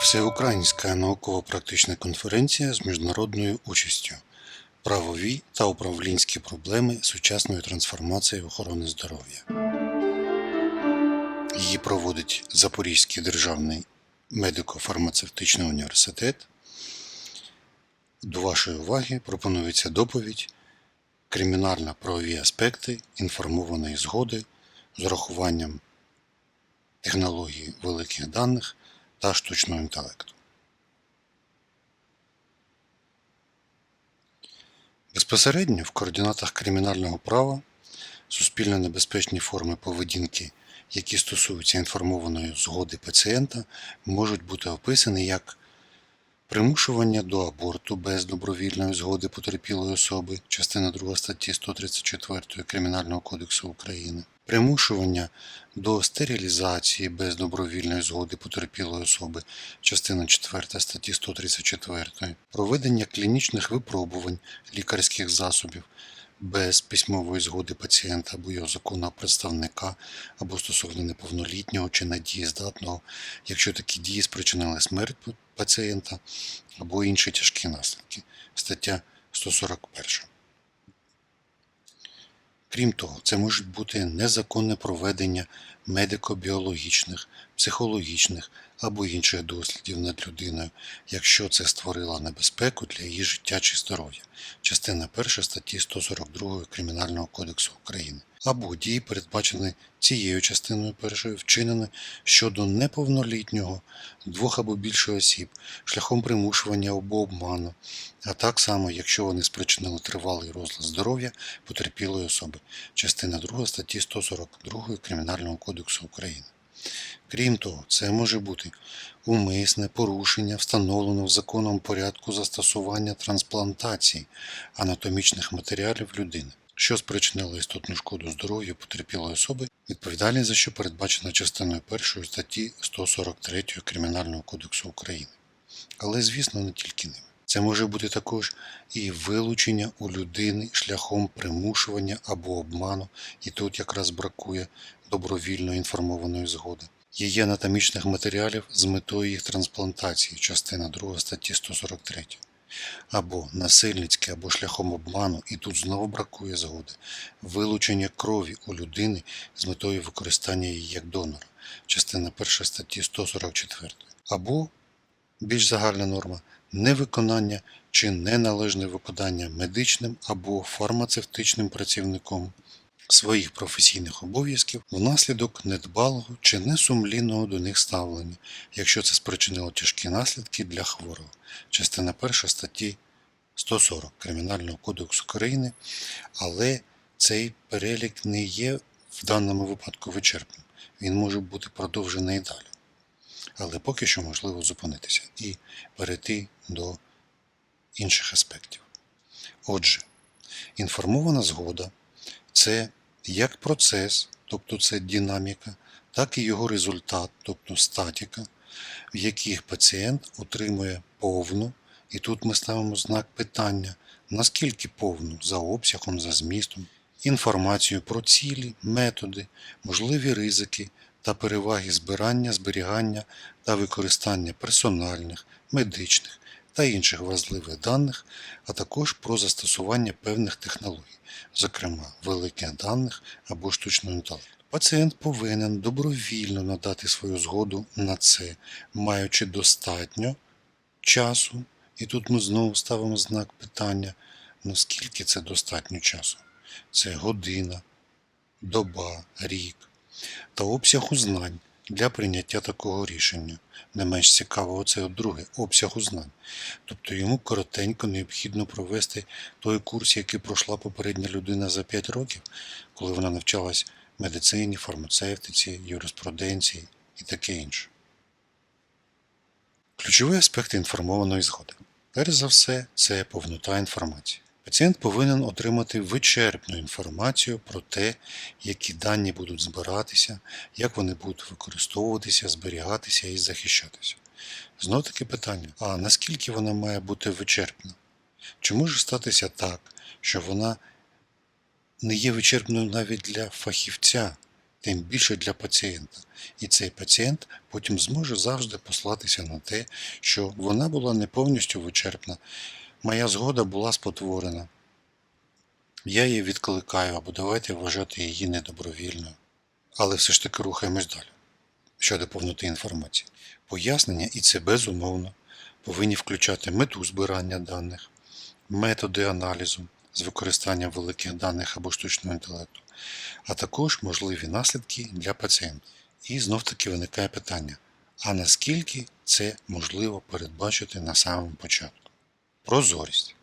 Всеукраїнська науково-практична конференція з міжнародною участю. Правові та управлінські проблеми сучасної трансформації охорони здоров'я. Її проводить Запорізький державний медико-фармацевтичний університет. До вашої уваги пропонується доповідь Кримінально-правові аспекти інформованої згоди з урахуванням технології великих даних та штучного інтелекту. Безпосередньо в координатах кримінального права суспільно небезпечні форми поведінки, які стосуються інформованої згоди пацієнта, можуть бути описані як примушування до аборту без добровільної згоди потерпілої особи, частина 2 статті 134 Кримінального кодексу України, примушування до стерилізації без добровільної згоди потерпілої особи, частина 4 статті 134, проведення клінічних випробувань лікарських засобів без письмової згоди пацієнта або його законного представника або стосовно неповнолітнього чи недієздатного, якщо такі дії спричинили смерть пацієнта або інші тяжкі наслідки. Стаття 141. Крім того, це можуть бути незаконне проведення медико-біологічних, психологічних або інших дослідів над людиною, якщо це створило небезпеку для її життя чи здоров'я, частина 1 статті 142 Кримінального кодексу України, або дії, передбачені цією частиною першою, вчинені щодо неповнолітнього двох або більше осіб шляхом примушування або обману, а так само, якщо вони спричинили тривалий розлад здоров'я потерпілої особи, частина 2 статті 142 Кримінального кодексу України. Крім того, це може бути умисне порушення встановленого законом порядку застосування трансплантації анатомічних матеріалів людини, що спричинило істотну шкоду здоров'ю потерпілої особи, відповідальність за що передбачена частиною 1 статті 143 Кримінального кодексу України. Але, звісно, не тільки ними. Це може бути також і вилучення у людини шляхом примушування або обману, і тут якраз бракує добровільно інформованої згоди. Її анатомічних матеріалів з метою їх трансплантації, частина 2 статті 143, або насильницьке, або шляхом обману, і тут знову бракує згоди, вилучення крові у людини з метою використання її як донора, частина 1 статті 144, або більш загальна норма невиконання чи неналежне виконання медичним або фармацевтичним працівником своїх професійних обов'язків внаслідок недбалого чи несумлінного до них ставлення, якщо це спричинило тяжкі наслідки для хворого. Частина 1 статті 140 Кримінального кодексу України, але цей перелік не є в даному випадку вичерпним. Він може бути продовжений і далі. Але поки що можливо зупинитися і перейти до інших аспектів. Отже, інформована згода це як процес, тобто це динаміка, так і його результат, тобто статіка, в яких пацієнт отримує повну, і тут ми ставимо знак питання, наскільки повну за обсягом, за змістом, інформацію про цілі, методи, можливі ризики та переваги збирання, зберігання та використання персональних, медичних та інших важливих даних, а також про застосування певних технологій, зокрема великих даних або штучного інтелекту. Пацієнт повинен добровільно надати свою згоду на це, маючи достатньо часу, і тут ми знову ставимо знак питання, ну скільки це достатньо часу? Це година, доба, рік та обсягу знань для прийняття такого рішення. Не менш цікаво, це друге обсягу знань. Тобто йому коротенько необхідно провести той курс, який пройшла попередня людина за 5 років, коли вона навчалась медицині, фармацевтиці, юриспруденції і таке інше. Ключові аспекти інформованої згоди. Перш за все, це повнота інформації. Пацієнт повинен отримати вичерпну інформацію про те, які дані будуть збиратися, як вони будуть використовуватися, зберігатися і захищатися. Знов таки питання: а наскільки вона має бути вичерпна? Чи може статися так, що вона не є вичерпною навіть для фахівця, тим більше для пацієнта. І цей пацієнт потім зможе завжди послатися на те, що вона була не повністю вичерпна, моя згода була спотворена. Я її відкликаю або давайте вважати її недобровільною. Але все ж таки рухаємось далі щодо повноти інформації. Пояснення, і це безумовно, повинні включати мету збирання даних, методи аналізу з використанням великих даних або штучного інтелекту, а також можливі наслідки для пацієнта. І знов таки виникає питання: а наскільки це можливо передбачити на самому початку? Прозорість.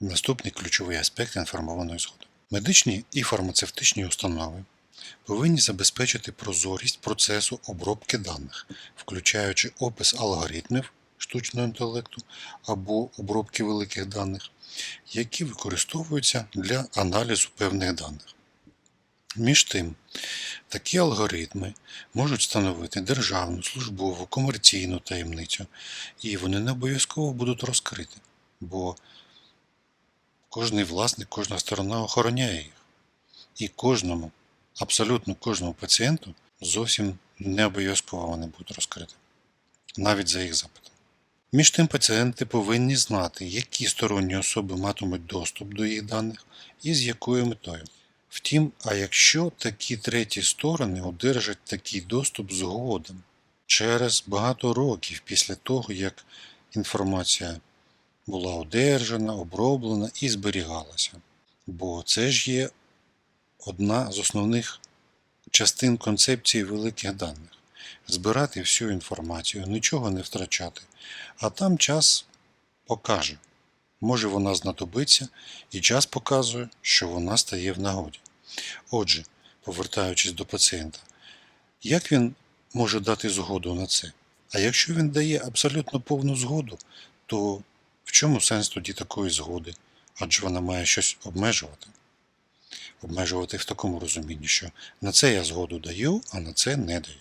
Наступний ключовий аспект інформованої згоди. Медичні і фармацевтичні установи повинні забезпечити прозорість процесу обробки даних, включаючи опис алгоритмів штучного інтелекту або обробки великих даних, які використовуються для аналізу певних даних. Між тим, такі алгоритми можуть становити державну, службову, комерційну таємницю, і вони не обов'язково будуть розкриті, бо кожний власник, кожна сторона охороняє їх. І кожному, абсолютно кожному пацієнту зовсім не обов'язково вони будуть розкриті, навіть за їх запитом. Між тим пацієнти повинні знати, які сторонні особи матимуть доступ до їх даних і з якою метою. Втім, а якщо такі треті сторони одержать такий доступ згодом через багато років після того, як інформація була одержана, оброблена і зберігалася. Бо це ж є одна з основних частин концепції великих даних збирати всю інформацію, нічого не втрачати. А там час покаже. Може вона знадобиться, і час показує, що вона стає в нагоді. Отже, повертаючись до пацієнта, як він може дати згоду на це? А якщо він дає абсолютно повну згоду, то в чому сенс тоді такої згоди? Адже вона має щось обмежувати. Обмежувати в такому розумінні, що на це я згоду даю, а на це не даю.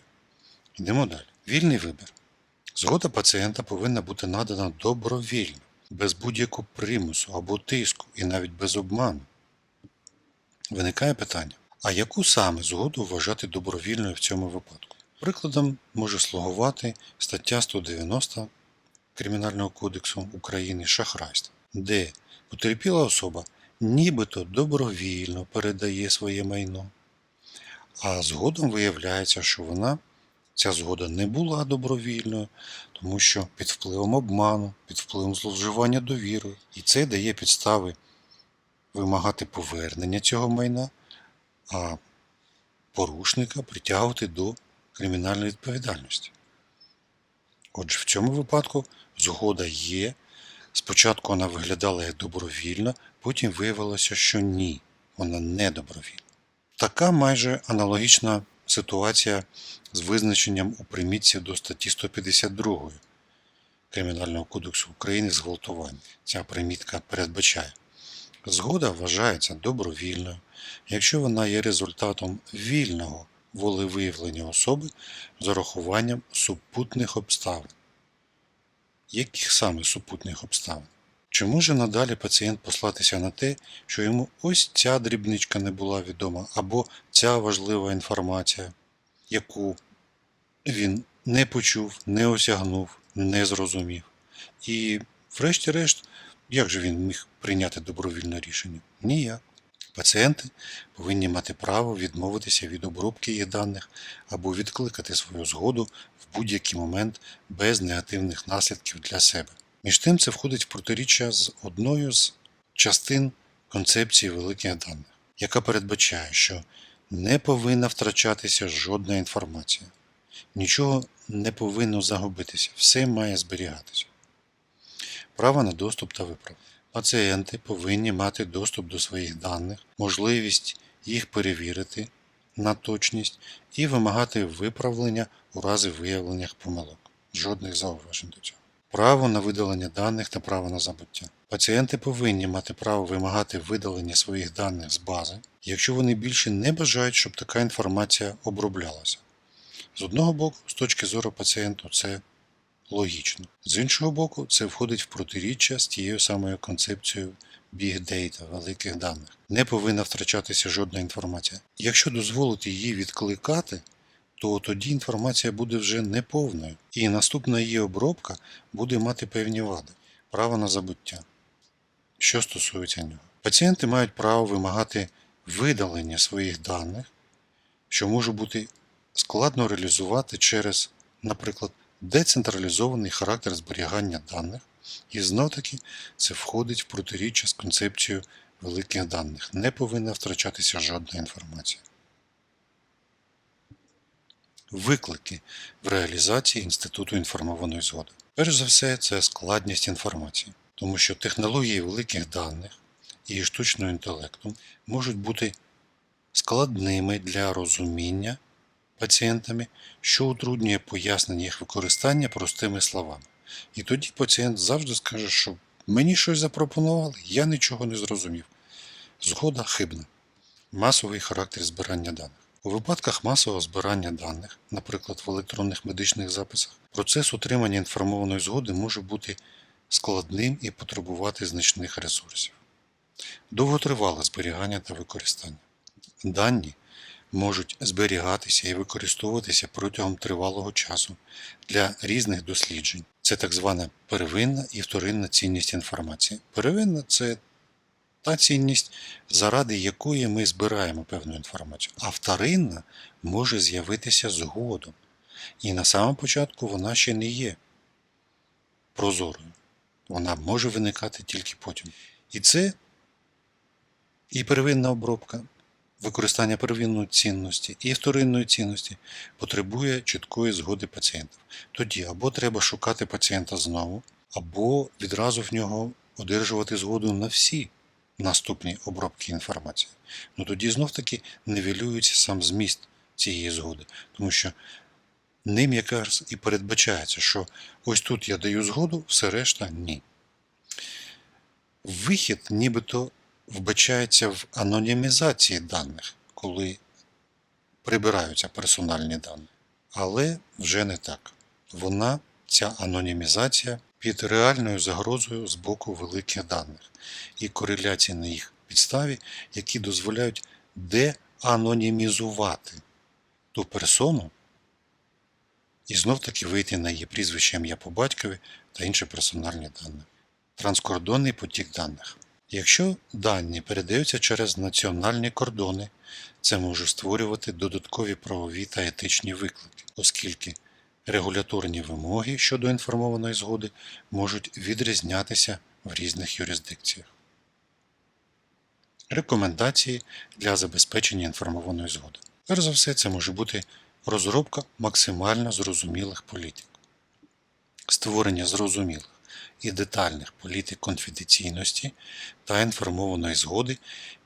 Йдемо далі. Вільний вибір. Згода пацієнта повинна бути надана добровільно, без будь-якого примусу або тиску і навіть без обману. Виникає питання: а яку саме згоду вважати добровільною в цьому випадку? Прикладом може слугувати стаття 190 Кримінального кодексу України шахрайство, де потерпіла особа нібито добровільно передає своє майно, а згодом виявляється, що вона, ця згода не була добровільною, тому що під впливом обману, під впливом зловживання довірою, і це дає підстави вимагати повернення цього майна, а порушника притягувати до кримінальної відповідальності. Отже, в цьому випадку згода є. Спочатку вона виглядала як добровільна, потім виявилося, що ні, вона не добровільна. Така майже аналогічна ситуація з визначенням у примітці до статті 152 Кримінального кодексу України зґвалтування. Ця примітка передбачає. Згода вважається добровільною, якщо вона є результатом вільного волевиявлення особи з урахуванням супутних обставин. Яких саме супутних обставин? Чи може надалі пацієнт послатися на те, що йому ось ця дрібничка не була відома, або ця важлива інформація, яку він не почув, не осягнув, не зрозумів. І, врешті-решт, як же він міг прийняти добровільне рішення? Ніяк. Пацієнти повинні мати право відмовитися від обробки їх даних або відкликати свою згоду в будь-який момент без негативних наслідків для себе. Між тим це входить в протиріччя з одною з частин концепції великих даних, яка передбачає, що не повинна втрачатися жодна інформація. Нічого не повинно загубитися, все має зберігатися. Право на доступ та виправ. Пацієнти повинні мати доступ до своїх даних, можливість їх перевірити на точність і вимагати виправлення у разі виявлення помилок. Жодних зауважень до цього. Право на видалення даних та право на забуття. Пацієнти повинні мати право вимагати видалення своїх даних з бази, якщо вони більше не бажають, щоб така інформація оброблялася. З одного боку, з точки зору пацієнту, це логічно. З іншого боку, це входить в протиріччя з тією самою концепцією Big Data, великих даних. Не повинна втрачатися жодна інформація. Якщо дозволити її відкликати, то тоді інформація буде вже неповною, і наступна її обробка буде мати певні вади. Право на забуття. Що стосується нього, пацієнти мають право вимагати видалення своїх даних, що може бути складно реалізувати через, наприклад, децентралізований характер зберігання даних, і знов таки це входить в протиріччя з концепцією великих даних. Не повинна втрачатися жодна інформація. Виклики в реалізації інституту інформованої згоди. Перш за все, це складність інформації, тому що технології великих даних і штучного інтелекту можуть бути складними для розуміння пацієнтами, що утруднює пояснення їх використання простими словами. І тоді пацієнт завжди скаже, що мені щось запропонували, я нічого не зрозумів. Згода хибна. Масовий характер збирання даних. У випадках масового збирання даних, наприклад, в електронних медичних записах, процес отримання інформованої згоди може бути складним і потребувати значних ресурсів. Довготривале зберігання та використання. Дані можуть зберігатися і використовуватися протягом тривалого часу для різних досліджень. Це так звана первинна і вторинна цінність інформації. Первинна це та цінність, заради якої ми збираємо певну інформацію. А вторинна може з'явитися згодом. І на самому початку вона ще не є прозорою. Вона може виникати тільки потім. І це і первинна обробка, використання первинної цінності і вторинної цінності потребує чіткої згоди пацієнтів. Тоді або треба шукати пацієнта знову, або відразу в нього одержувати згоду на всі наступні обробки інформації. Ну тоді знов таки нивелюється сам зміст цієї згоди, тому що ним якраз і передбачається, що ось тут я даю згоду, все решта ні. Вихід нібито вбачається в анонімізації даних, коли прибираються персональні дані. Але вже не так. Вона, ця анонімізація, під реальною загрозою з боку великих даних і кореляції на їх підставі, які дозволяють деанонімізувати ту персону і знов таки вийти на її прізвище ім'я по батькові та інші персональні дані. Транскордонний потік даних. Якщо дані передаються через національні кордони, це може створювати додаткові правові та етичні виклики, оскільки регуляторні вимоги щодо інформованої згоди можуть відрізнятися в різних юрисдикціях. Рекомендації для забезпечення інформованої згоди. Перш за все, це може бути розробка максимально зрозумілих політик, створення зрозумілих і детальних політик конфіденційності та інформованої згоди,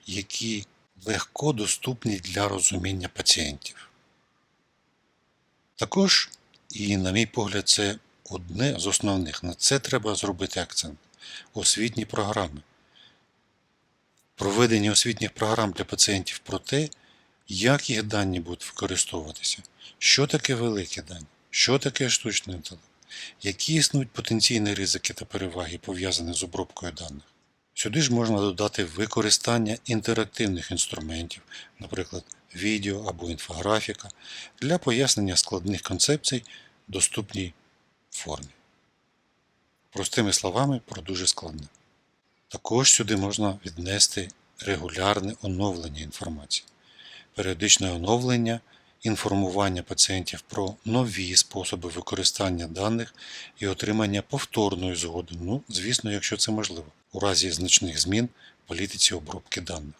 які легко доступні для розуміння пацієнтів. Також, і, на мій погляд, це одне з основних. На це треба зробити акцент. Освітні програми. Проведення освітніх програм для пацієнтів про те, як їх дані будуть використовуватися, що таке великі дані, що таке штучний інтелект, які існують потенційні ризики та переваги, пов'язані з обробкою даних. Сюди ж можна додати використання інтерактивних інструментів, наприклад, відео або інфографіка, для пояснення складних концепцій в доступній формі. Простими словами, про дуже складне. Також сюди можна віднести регулярне оновлення інформації, періодичне оновлення, інформування пацієнтів про нові способи використання даних і отримання повторної згоди, ну, звісно, якщо це можливо, у разі значних змін в політиці обробки даних.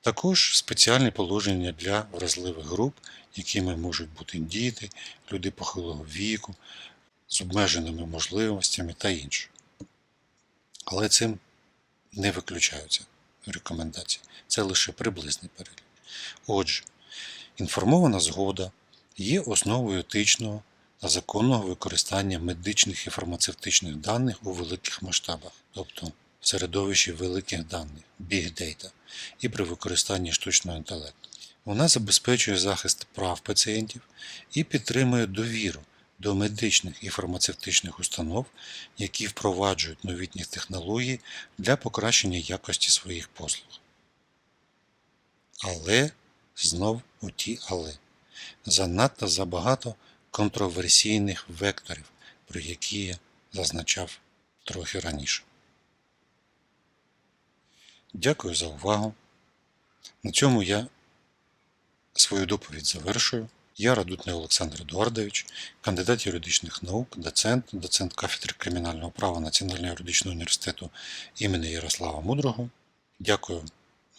Також спеціальні положення для вразливих груп, якими можуть бути діти, люди похилого віку, з обмеженими можливостями та інше. Але цим не виключаються рекомендації. Це лише приблизний перелік. Отже, інформована згода є основою етичного та законного використання медичних і фармацевтичних даних у великих масштабах, тобто в середовищі великих даних, Big Data, і при використанні штучного інтелекту. Вона забезпечує захист прав пацієнтів і підтримує довіру до медичних і фармацевтичних установ, які впроваджують новітні технології для покращення якості своїх послуг. Але знов у ті але. Занадто забагато контроверсійних векторів, про які я зазначав трохи раніше. Дякую за увагу. На цьому я свою доповідь завершую. Я Радутний Олександр Едуардович, кандидат юридичних наук, доцент, доцент кафедри кримінального права Національного юридичного університету імені Ярослава Мудрого. Дякую